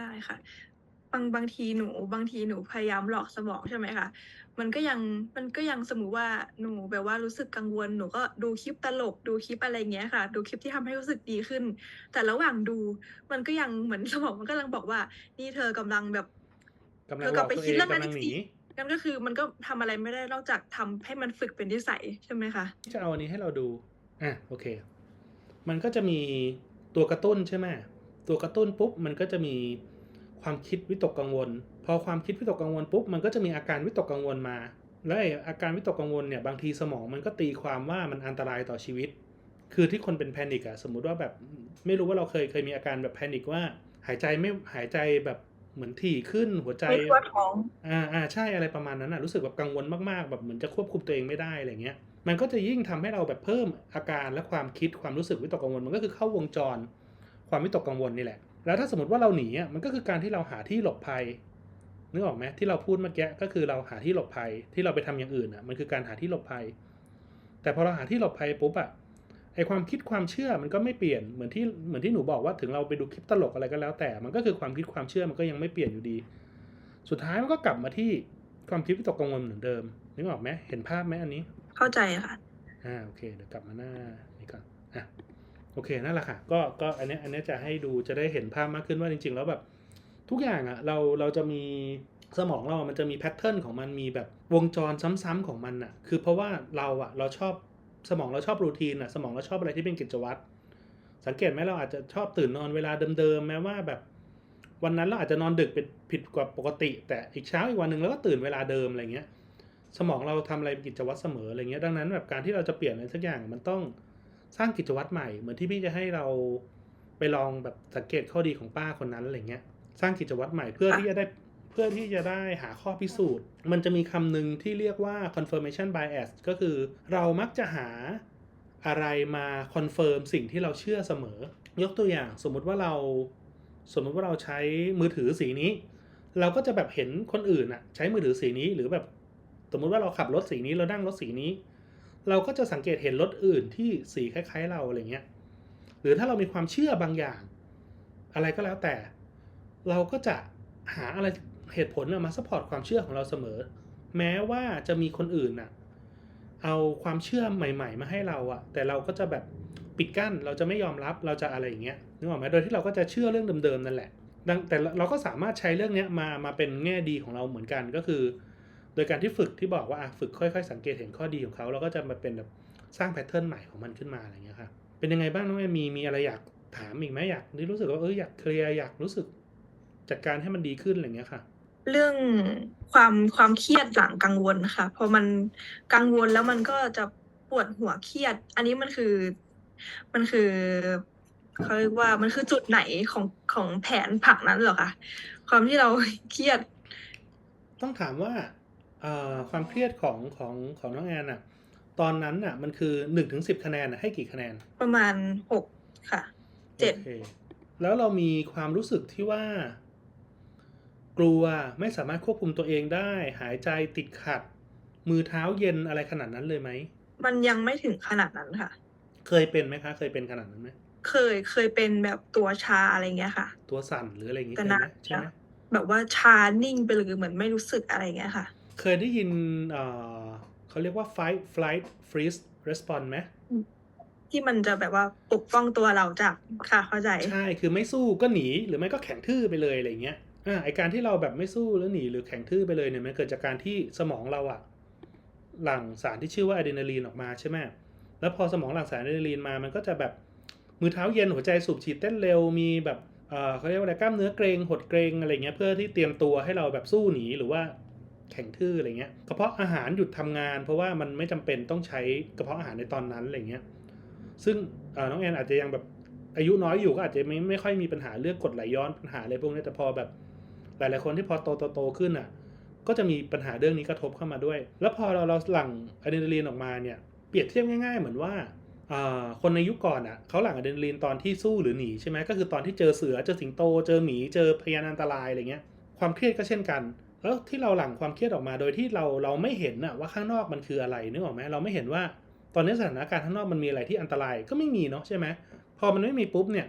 ได้ค่ะ บางบางทีหนูบางทีหนูพยายามหลอกสมองใช่ไหมคะมันก็ยังมันก็ยังสมมุติว่าหนูแบบว่ารู้สึกกังวลหนูก็ดูคลิปตลกดูคลิปอะไรอย่างเงี้ยค่ะ ดูคลิปที่ทำให้รู้สึกดีขึ้น แต่ระหว่างดู มันก็ยังเหมือนสมองมันก็กำลังบอกว่า นี่เธอกำลังแบบกำเธลังอหกลลับอกไปตัวคิเอดงเรื่องกำนั้นลัอีงกหสินีนั่นก็คือมันก็ทำอะไรไม่ได้นอกจากทำให้มันฝึกเป็นนิสัยใช่ไหมคะ?จะเอาอันนี้ให้เราดูอาโอเค มันก็จะมีตัวกระตุ้นใช่ไหมตัวกระตุ้นปุ๊บมันก็จะมี ความคิดวิตกกังวล พอความคิดวิตกกังวลปุ๊บมันก็จะมีอาการวิตกกังวลมา แล้วไอ้อาการวิตกกังวลเนี่ยบางทีสมองมันก็ตีความว่ามันอันตรายต่อชีวิต คือที่คนเป็น panic อะสมมุติว่าแบบไม่รู้ว่าเราเคยเคยมีอาการแบบ panic ว่าหายใจไม่หายใจแบบเหมือนถี่ขึ้นหัวใจไม่ทั่วท้องอาๆใช่อะไรประมาณนั้นน่ะรู้สึกแบบกังวลมากๆ แบบเหมือนจะควบคุมตัวเองไม่ได้อะไรอย่างเงี้ยมันก็จะยิ่งทำให้เราแบบเพิ่มอาการและความคิดความรู้สึกวิตกกังวลมันก็คือเข้าวงจร ความวิตกกังวลนี่แหละ แล้วถ้าสมมุติว่าเราหนีอะมันก็คือการที่เราหาที่หลบภัยนึกออกไหม?ที่เราพูดเมื่อกี้ก็คือเราหาที่หลบภัยที่เราไปทำอย่างอื่นน่ะมันคือการหาที่หลบภัย แต่พอเราหาที่หลบภัยปุ๊บอะไอ้ความคิดความเชื่อมันก็ไม่เปลี่ยนเหมือนที่เหมือนที่หนูบอกว่าถึงเราไปดูคลิปตลกอะไรก็แล้ว แต่มันก็คือความคิดความเชื่อมันก็ยังไม่เปลี่ยนอยู่ดี สุดท้ายมันก็กลับมาที่ความคิดวิตกกังวลเหมือนเดิมนึกออกไหม?เห็นภาพไหมอันนี้?เข้าใจค่ะอาโอเคเดี๋ยวกลับมาหน้านี้ก่อนอา โอเคนั่นแหละค่ะก็ก็อันนี้อันนี้จะให้ดูจะได้เห็นภาพมากขึ้นว่าจริง ๆ แล้วแบบทุกอย่างอะเราเราจะมีสมองเรา มันจะมีแพตเทิร์นของมันมีแบบวงจรซ้ำๆของมันน่ะคือเพราะว่าเราอะเราชอบสมองเราชอบ routine น่ะสมองเราชอบอะไรที่เป็นกิจวัตรสังเกตไหม?เราอาจจะชอบตื่นนอนเวลาเดิมๆแม้ว่าแบบ วันนั้นเราอาจจะนอนดึกเป็นผิดกว่าปกติ แต่อีกเช้าอีกวันหนึ่งเราก็ตื่นเวลาเดิมอะไรเงี้ย สมองเราทำอะไรเป็นกิจวัตรเสมออะไรเงี้ยดังนั้นแบบการที่เราจะเปลี่ยนอะไรสักอย่างมันต้อง สร้างกิจวัตรใหม่เหมือนที่พี่จะให้เราไปลองแบบสังเกตข้อดีของป้าคนนั้นอะไรอย่างเงี้ย สร้างกิจวัตรใหม่เพื่อค่ะที่จะได้เพื่อที่จะได้หาข้อพิสูจน์ มันจะมีคำหนึ่งที่เรียกว่า confirmation bias ก็คือเรามักจะหาอะไรมาคอนเฟิร์มสิ่งที่เราเชื่อเสมอ ยกตัวอย่างสมมุติว่าเราสมมุติว่าเราใช้มือถือสีนี้ เราก็จะแบบเห็นคนอื่นน่ะใช้มือถือสีนี้หรือแบบ สมมุติว่าเราขับรถสีนี้เรานั่งรถสีนี้ เราก็จะสังเกตเห็นรถอื่นที่สีคล้าย ๆ เราอะไรเงี้ย หรือถ้าเรามีความเชื่อบางอย่าง อะไรก็แล้วแต่ เราก็จะหาอะไรเหตุผลมาซัปพอร์ตความเชื่อของเราเสมอ แม้ว่าจะมีคนอื่นน่ะ เอาความเชื่อใหม่ ๆ มาให้เราอะแต่เราก็จะแบบปิดกั้น เราจะไม่ยอมรับ เราจะอะไรอย่างเงี้ย นึกออกไหม?โดยที่เราก็จะเชื่อเรื่องเดิมๆนั่นแหละ แต่เราก็สามารถใช้เรื่องเนี้ยมา มาเป็นแง่ดีของเราเหมือนกัน ก็คือ ยการที่ฝึกที่บอกว่าอะฝึกค่อยๆ สังเกตเห็นข้อดีของเขาเราก็จะมาเป็นแบบสร้างแพตเทิร์นใหม่ของมันขึ้นมาอะไรอย่างเงี้ยค่ะเป็นยังไงบ้างน้องแอนมีมีอะไรอยากถามอีกไหม?อยากที่รู้สึกว่าเอออยากเคลียร์อยากรู้สึก จัดการให้มันดีขึ้นอะไรอย่างเงี้ยค่ะ เรื่องความความเครียดหลังกังวลค่ะพอมันกังวลแล้วมันก็จะปวดหัวเครียด อันนี้มันคือ มันคือเขาเรียกว่ามันคือจุดไหนของของแผนผังนั้นเหรอคะ?ความที่เราเครียด ต้องถามว่าอ่า ความเครียดของของของน้องแอนน่ะตอนนั้นน่ะมันคือ1-10คะแนนน่ะให้กี่คะแนน?ประมาณ6ค่ะโอ7เคแล้วเรามีความรู้สึกที่ว่า กลัวไม่สามารถควบคุมตัวเองได้ หายใจติดขัด มือเท้าเย็นอะไรขนาดนั้นเลยไหม?มันยังไม่ถึงขนาดนั้นค่ะ เคยเป็นไหมคะ?เคยเป็นขนาดนั้นไหม?เคยเคยเป็นแบบตัวชาอะไรอย่างเงี้ยค่ะ ตัวสั่นหรืออะไรอย่างงี้แต่เคยนาไหม?นใช่แล้ไหวม?แบบว่าชานิ่งไปเลยเหมือนไม่รู้สึกอะไรอย่างเงี้ยค่ะ เคยได้ยินเอ่อเขาเรียกว่า fight flight freeze response ไหม?อืมที่มันจะแบบว่าปกป้องตัวเราจากค่ะเข้าใจ ใช่ คือไม่สู้ก็หนีหรือไม่ก็แข็งทื่อไปเลยอะไรอย่างเงี้ยอาไอ้การที่เราแบบไม่สู้แล้วหนีหรือแข็งทื่อไปเลยเนี่ยมันเกิดจากการที่สมองเราอะหลั่งสารที่ชื่อว่าอะดรีนาลีนออกมาใช่ไหมแล้วพอสมองหลั่งสารอะดรีนาลีนมามันก็จะแบบมือเท้าเย็นหัวใจสูบฉีดเต้นเร็วมีแบบเอ่อเขาเรียกว่าอะไรกล้ามเนื้อเกร็งหดเกร็งอะไรอย่างเงี้ยเพื่อที่เตรียมตัวให้เราแบบสู้หนีหรือว่า แข็งทื่ออะไรเงี้ยกระเพาะอาหารหยุดทำงาน เพราะว่ามันไม่จำเป็นต้องใช้กระเพาะอาหารในตอนนั้นอะไรเงี้ยซึ่งน้องแอนอาจจะยังแบบอายุน้อยอยู่ก็อาจจะไม่ไม่ค่อยมีปัญหาเรื่องกดไหลย้อนปัญหาอะไรพวกนี้แต่พอแบบ หลายๆคนที่พอโตโตๆขึ้นน่ะ ก็จะมีปัญหาเรื่องนี้กระทบเข้ามาด้วย แล้วพอเราเราหลั่งอะดรีนาลีนออกมาเนี่ยเปรียบเทียบง่าย ๆ เหมือนว่าคนในยุคก่อนน่ะเขาหลั่งอะดรีนาลีนตอนที่สู้หรือหนีใช่ไหมก็คือตอนที่เจอเสือเจอสิงโตเจอหมีเจอพยานอันตรายอะไรเงี้ยความเครียดก็เช่นกัน แล้วที่เราหลั่งความเครียดออกมาโดยที่เราเราไม่เห็นน่ะว่าข้างนอกมันคืออะไรนึกออกไหม?เราไม่เห็นว่าตอนนี้สถานการณ์ข้างนอกมันมีอะไรที่อันตรายก็ไม่มีเนาะใช่ไหม?พอมันไม่มีปุ๊บเนี่ย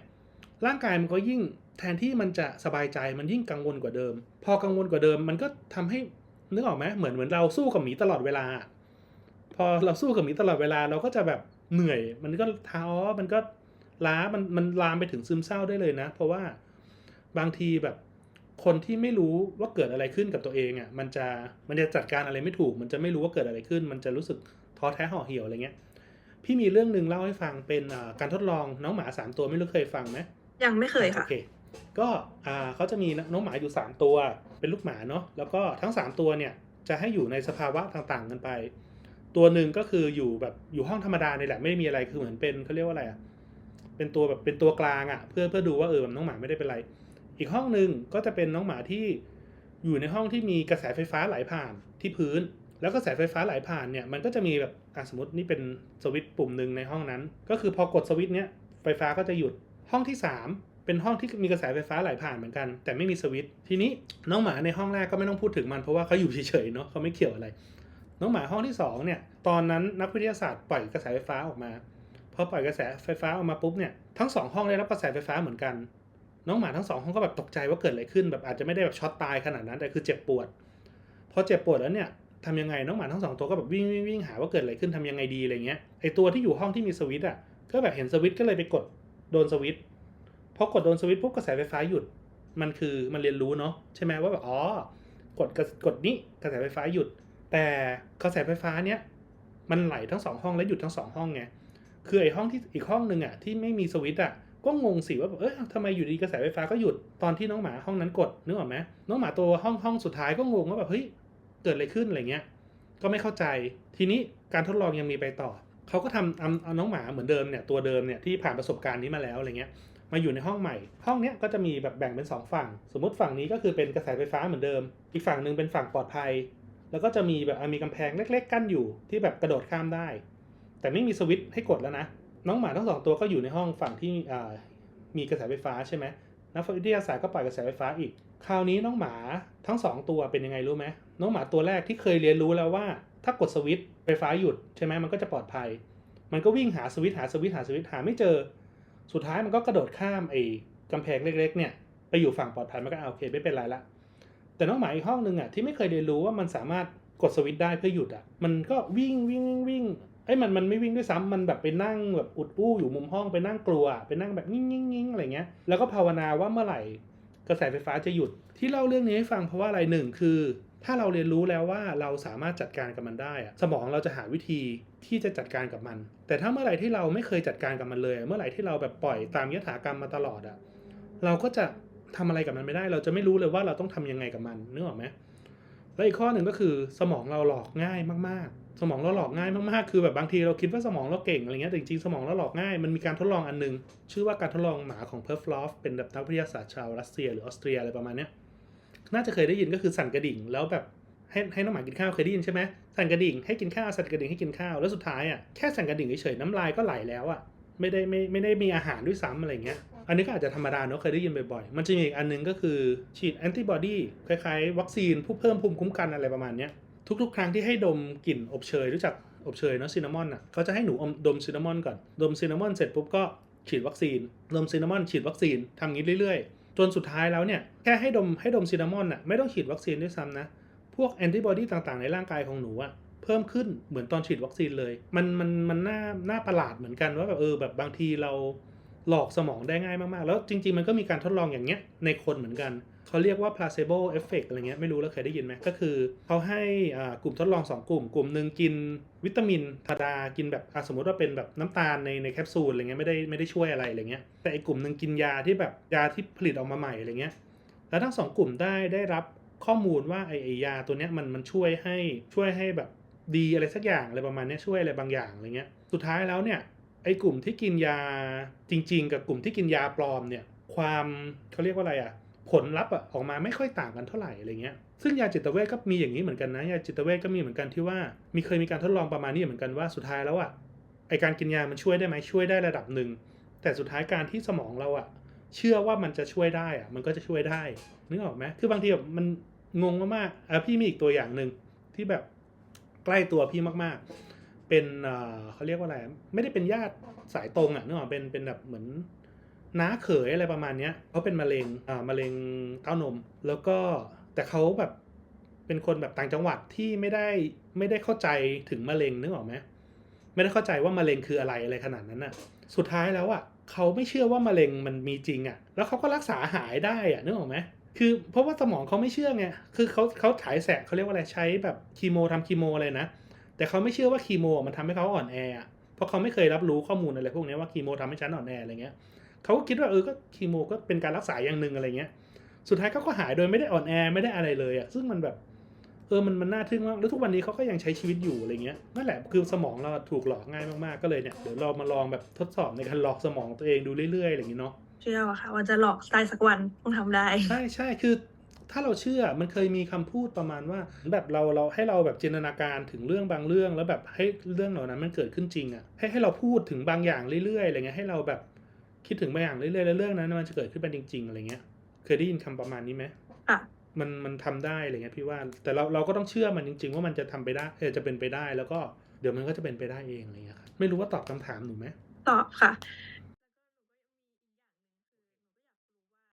ร่างกายมันก็ยิ่งแทนที่มันจะสบายใจมันยิ่งกังวลกว่าเดิม พอกังวลกว่าเดิมมันก็ทำให้นึกออกไหมเหมือนเหมือนเราสู้กับหมีตลอดเวลา พอเราสู้กับหมีตลอดเวลาเราก็จะแบบเหนื่อย มันก็ท้อมันก็ล้ามันมันลามไปถึงซึมเศร้าได้เลยนะ เพราะว่าบางทีแบบ คนที่ไม่รู้ว่าเกิดอะไรขึ้นกับตัวเองอะ่ะมันจะมันจะจัดการอะไรไม่ถูก มันจะไม่รู้ว่าเกิดอะไรขึ้น มันจะรู้สึกท้อแท้ห่อเหี่ยวอะไรเงี้ยพี่มีเรื่องหนึ่งเล่าให้ฟังเป็นอ่าการทดลองน้องหมาสามตัวไม่รู้เคยฟังไหมยังไม่เคยค่ะโอเคก็อ่าเขาจะมีน้องหมาอยู่ 3 ตัวเป็นลูกหมาเนาะแล้วก็ทั้ง 3 ตัวเนี่ยจะให้อยู่ในสภาวะต่างๆกันไป ตัวหนึ่งก็คืออยู่แบบอยู่ห้องธรรมดาเนี่ยแหละไม่ได้มีอะไรคือเหมือนเป็นเขาเรียกว่าอะไรอะเป็นตัวแบบเป็นตัวกลางอะเพื่อเพื่อดูว่าเออน้องหมาไม่ได้เป็นไร อีกห้องหนึ่งก็จะเป็นน้องหมาที่อยู่ในห้องที่มีกระแสไฟฟ้าไหลผ่านที่พื้น แล้วกระแสไฟฟ้าไหลผ่านเนี่ยมันก็จะมีแบบอะสมมตินี่เป็นสวิตช์ปุ่มหนึ่งในห้องนั้น ก็คือพอกดสวิตช์เนี้ยไฟฟ้าก็จะหยุดห้องที่ 3 เป็นห้องที่มีกระแสไฟฟ้าไหลผ่านเหมือนกัน แต่ไม่มีสวิตช์ทีนี้น้องหมาในห้องแรกก็ไม่ต้องพูดถึงมันเพราะว่าเขาอยู่เฉยๆเนาะเขาไม่เกี่ยวอะไร น้องหมาห้องที่สองเนี่ยตอนนั้นนักวิทยาศาสตร์ปล่อยกระแสไฟฟ้าออกมาพอปล่อยกระแสไฟฟ้าออกมาปุ๊บเนี่ยทั้งสองห้องได้รับกระแสไฟฟ้าเหมือนกัน น้องหมาทั้งสองห้องก็แบบตกใจว่าเกิดอะไรขึ้นแบบอาจจะไม่ได้แบบช็อตตายขนาดนั้นแต่คือเจ็บปวดพอเจ็บปวดแล้วเนี่ยทำยังไงน้องหมาทั้งสองตัวก็แบบวิ่งวิ่งวิ่งหาว่าเกิดอะไรขึ้นทำยังไงดีอะไรเงี้ยไอตัวที่อยู่ห้องที่มีสวิตช์อะก็แบบเห็นสวิตช์ก็เลยไปกดโดนสวิตช์พอกดโดนสวิตช์ปุ๊บกระแสไฟฟ้าหยุดมันคือมันเรียนรู้เนาะใช่ไหมว่าแบบอ๋อกดกกดนี้กระแสไฟฟ้าหยุด แต่กระแสไฟฟ้าเนี้ยมันไหลทั้งสองห้องและหยุดทั้งสองห้องไงคือไอห้องที่อีกห้องหนึ่งอะที่ไม่มีสวิตอะ ก็งงสิว่าแบบเอ้ยทำไมอยู่ดีกระแสไฟฟ้าก็หยุดตอนที่น้องหมาห้องนั้นกดนึกออกไหมน้องหมาตัวห้องห้องสุดท้ายก็งงว่าแบบเฮ้ยเกิดอะไรขึ้นอะไรเงี้ยก็ไม่เข้าใจ ทีนี้การทดลองยังมีไปต่อเขาก็ทำเอาน้องหมาเหมือนเดิมเนี่ยตัวเดิมเนี่ยที่ผ่านประสบการณ์นี้มาแล้วอะไรเงี้ยมาอยู่ในห้องใหม่ ห้องเนี้ยก็จะมีแบบแบ่งเป็นสองฝั่ง สมมติฝั่งนี้ก็คือเป็นกระแสไฟฟ้าเหมือนเดิม อีกฝั่งหนึ่งเป็นฝั่งปลอดภัย แล้วก็จะมีแบบมีกำแพงเล็ก ๆ กั้นอยู่ที่แบบกระโดดข้ามได้ แต่ไม่มีสวิตช์ให้กดแล้วนะ น้องหมาทั้งสองตัวก็อยู่ในห้องฝั่งที่มีกระแสไฟฟ้าใช่ไหมนักวิทยาศาสตร์ก็ปล่อยกระแสไฟฟ้าอีก คราวนี้น้องหมาทั้งสองตัวเป็นยังไงรู้ไหมน้องหมาตัวแรกที่เคยเรียนรู้แล้วว่า ถ้ากดสวิตช์ไฟฟ้าหยุดใช่ไหมมันก็จะปลอดภัย มันก็วิ่งหาสวิตช์หาสวิตช์หาสวิตช์หาไม่เจอ สุดท้ายมันก็กระโดดข้ามไอ้กำแพงเล็ก ๆ เนี่ยไปอยู่ฝั่งปลอดภัยมันก็อะโอเคไม่เป็นไรละแต่น้องหมาอีกห้องหนึ่งอะที่ไม่เคยเรียนรู้ว่ามันสามารถกดสวิตช์ได้เพื่อหยุดอะมันก็วิ่งวิ่งวิ่งง อ้ยมันมันไม่วิ่งด้วยซ้ำมันแบบไปนั่งแบบอุดอู้อยู่มุมห้องไปนั่งกลัว ไปนั่งแบบงิ่งงิ่งงิ่งอะไรเงี้ยแล้วก็ภาวนาว่าเมื่อไหร่ กระแสไฟฟ้าจะหยุดที่เล่าเรื่องนี้ให้ฟังเพราะว่าอะไรหนึ่งคือ ถ้าเราเรียนรู้แล้วว่าเราสามารถจัดการกับมันได้อะสมองเราจะหาวิธีที่จะจัดการกับมัน แต่ถ้าเมื่อไหร่ที่เราไม่เคยจัดการกับมันเลย เมื่อไหร่ที่เราแบบปล่อยตามยถากรรมมาตลอดอะเราก็จะทำอะไรกับมันไม่ได้ เราจะไม่รู้เลยว่าเราต้องทำยังไงกับมันนึกออกไหม และอีกข้อหนึ่งก็คือสมองเราหลอกง่ายมากๆ สมองเราหลอกง่ายมากๆ คือแบบบางทีเราคิดว่าสมองเราเก่งอะไรเงี้ย แต่จริงๆ สมองเราหลอกง่าย มันมีการทดลองอันนึง ชื่อว่าการทดลองหมาของเพิร์ฟลอฟเป็นแบบนักวิทยาศาสตร์ชาวรัสเซียหรือออสเตรียอะไรประมาณเนี้ย น่าจะเคยได้ยินก็คือสั่นกระดิ่ง แล้วแบบให้ให้น้องหมากินข้าวเคยได้ยินใช่ไหมสั่นกระดิ่งให้กินข้าวสั่นกระดิ่งให้กินข้าวแล้วสุดท้ายอะแค่สั่นกระดิ่งเฉยๆน้ำลายก็ไหลแล้วอะไม่ได้ไม่ไม่ได้มีอาหารด้วยซ้ำอะไรเงี้ย อันนี้ก็อาจจะธรรมดาเนอะเคยได้ยินบ่อยๆ มันจะมีอีกอันนึงก็คือฉีดแอนติบอดีคล้ายๆ วัคซีนผู้เพิ่มภูมิคุ้มกันอะไรประมาณนี้ทุกๆ ครั้งที่ให้ดมกลิ่นอบเชยรู้จักอบเชยเนาะซินนามอนอะเขาจะให้หนูอมดมซินนามอนก่อน ดมซินนามอนเสร็จปุ๊บก็ฉีดวัคซีน ดมซินนามอนฉีดวัคซีนทำงี้เรื่อยๆ จนสุดท้ายแล้วเนี่ยแค่ให้ดมให้ดมซินนามอนอะไม่ต้องฉีดวัคซีนด้วยซ้ำนะพวกแอนติบอดีต่างๆ ในร่างกายของหนูอะเพิ่มขึ้นเหมือนตอนฉีดวัคซีนเลย มันมันมันน่าน่าประหลาดเหมือนกันว่าแบบเออแบบบางทีเรา หลอกสมองได้ง่ายมากๆ แล้วจริง ๆ มันก็มีการทดลองอย่างเงี้ยในคนเหมือนกัน เขาเรียกว่า placebo effect อะไรเงี้ยไม่รู้แล้วเคยได้ยินไหมก็คือเขาให้กลุ่มทดลอง 2 กลุ่ม กลุ่มหนึ่งกินวิตามินธรรมดากินแบบสมมติว่าเป็นแบบน้ำตาลในในแคปซูลอะไรเงี้ยไม่ได้ไม่ได้ช่วยอะไรอะไรเงี้ยแต่อีกกลุ่มหนึ่งกินยาที่แบบยาที่ผลิตออกมาใหม่อะไรเงี้ยแล้วทั้งสองกลุ่มได้ได้รับข้อมูลว่าไอไอยาตัวเนี้ยมันมันช่วยให้ช่วยให้แบบดีอะไรสักอย่างอะไรประมาณนี้ช่วยอะไรบางอย่างอะไรเงี้ยสุดท้ายแล้วเนี่ย ไอ้กลุ่มที่กินยาจริง ๆ กับกลุ่มที่กินยาปลอมเนี่ยความเขาเรียกว่าอะไรอะผลลัพธ์อะออกมาไม่ค่อยต่างกันเท่าไหร่อะไรเงี้ย ซึ่งยาจิตเวชก็มีอย่างนี้เหมือนกันนะ ยาจิตเวชก็มีเหมือนกันที่ว่า มีเคยมีการทดลองประมาณนี้เหมือนกันว่าสุดท้ายแล้วอะไอการกินยามันช่วยได้ไหมช่วยได้ระดับหนึ่ง แต่สุดท้ายการที่สมองเราอะเชื่อว่ามันจะช่วยได้อะมันก็จะช่วยได้ นึกออกไหมคือบางทีแบบมันงงมากๆอะพี่มีอีกตัวอย่างหนึ่งที่แบบใกล้ตัวพี่มากๆ เป็นเขาเรียกว่าอะไร ไม่ได้เป็นญาติสายตรงอะนึกออกเป็นเป็นแบบเหมือนน้าเขยอะไรประมาณเนี้ยเขาเป็นมะเร็งอ่ามะเร็งเต้านม แล้วก็แต่เขาแบบเป็นคนแบบต่างจังหวัดที่ไม่ได้ไม่ได้เข้าใจถึงมะเร็งนึกออกไหมไม่ได้เข้าใจว่ามะเร็งคืออะไรอะไรขนาดนั้นน่ะ สุดท้ายแล้วอะเขาไม่เชื่อว่ามะเร็งมันมีจริงอะ แล้วเขาก็รักษาหายได้อะนึกออกไหมคือเพราะว่าสมองเขาไม่เชื่อไง คือเขาเขาฉายแสงเขาเรียกว่าอะไรใช้แบบคีโมทำคีโมอะไรนะ แต่เขาไม่เชื่อว่าคีโมมันทำให้เขาอ่อนแออะเพราะเขาไม่เคยรับรู้ข้อมูลอะไรพวกนี้ว่าคีโมทำให้ฉันอ่อนแออะไรเงี้ยเขาก็คิดว่าเออก็คีโมก็เป็นการรักษาอย่างหนึ่งอะไรเงี้ยสุดท้ายเขาก็หายโดยไม่ได้อ่อนแอไม่ได้อะไรเลยอะซึ่งมันแบบเออมันมันน่าทึ่งมากแล้วทุกวันนี้เขาก็ยังใช้ชีวิตอยู่อะไรเงี้ยนั่นแหละคือสมองเราถูกหลอกง่ายมากๆก็เลยเนี่ยเดี๋ยวเรามาลองแบบทดสอบในการหลอกสมองตัวเองดูเรื่อยๆอะไรอย่างงี้เนาะเชื่อว่าค่ะว่าจะหลอกได้สักวันต้องทำได้ ใช่ใช่คือ ถ้าเราเชื่อมันเคยมีคำพูดประมาณว่า แบบเราเราให้เราแบบจินตนาการถึงเรื่องบางเรื่อง แล้วแบบให้เรื่องเหล่านั้นมันเกิดขึ้นจริงอะ่ะให้ให้เราพูดถึงบางอย่างเรื่อยๆอะไรเงี้ยให้เราแบบคิดถึงบางอย่างเรื่อยๆแล้วเรื่องนั้นมันจะเกิดขึ้นเป็นจริง ๆอะไรเงี้ย เคยได้ยินคำประมาณนี้ไหมค่ะมันมันทำได้อะไรเงี้ยพี่ว่า แต่เราเราก็ต้องเชื่อมันจริง ๆ ว่ามันจะทำไปได้เออจะเป็นไปได้แล้วก็เดี๋ยวมันก็จะเป็นไปได้เองอะไรเงี้ยครับไม่รู้ว่าตอบคำถามหนูไหมตอบค่ะ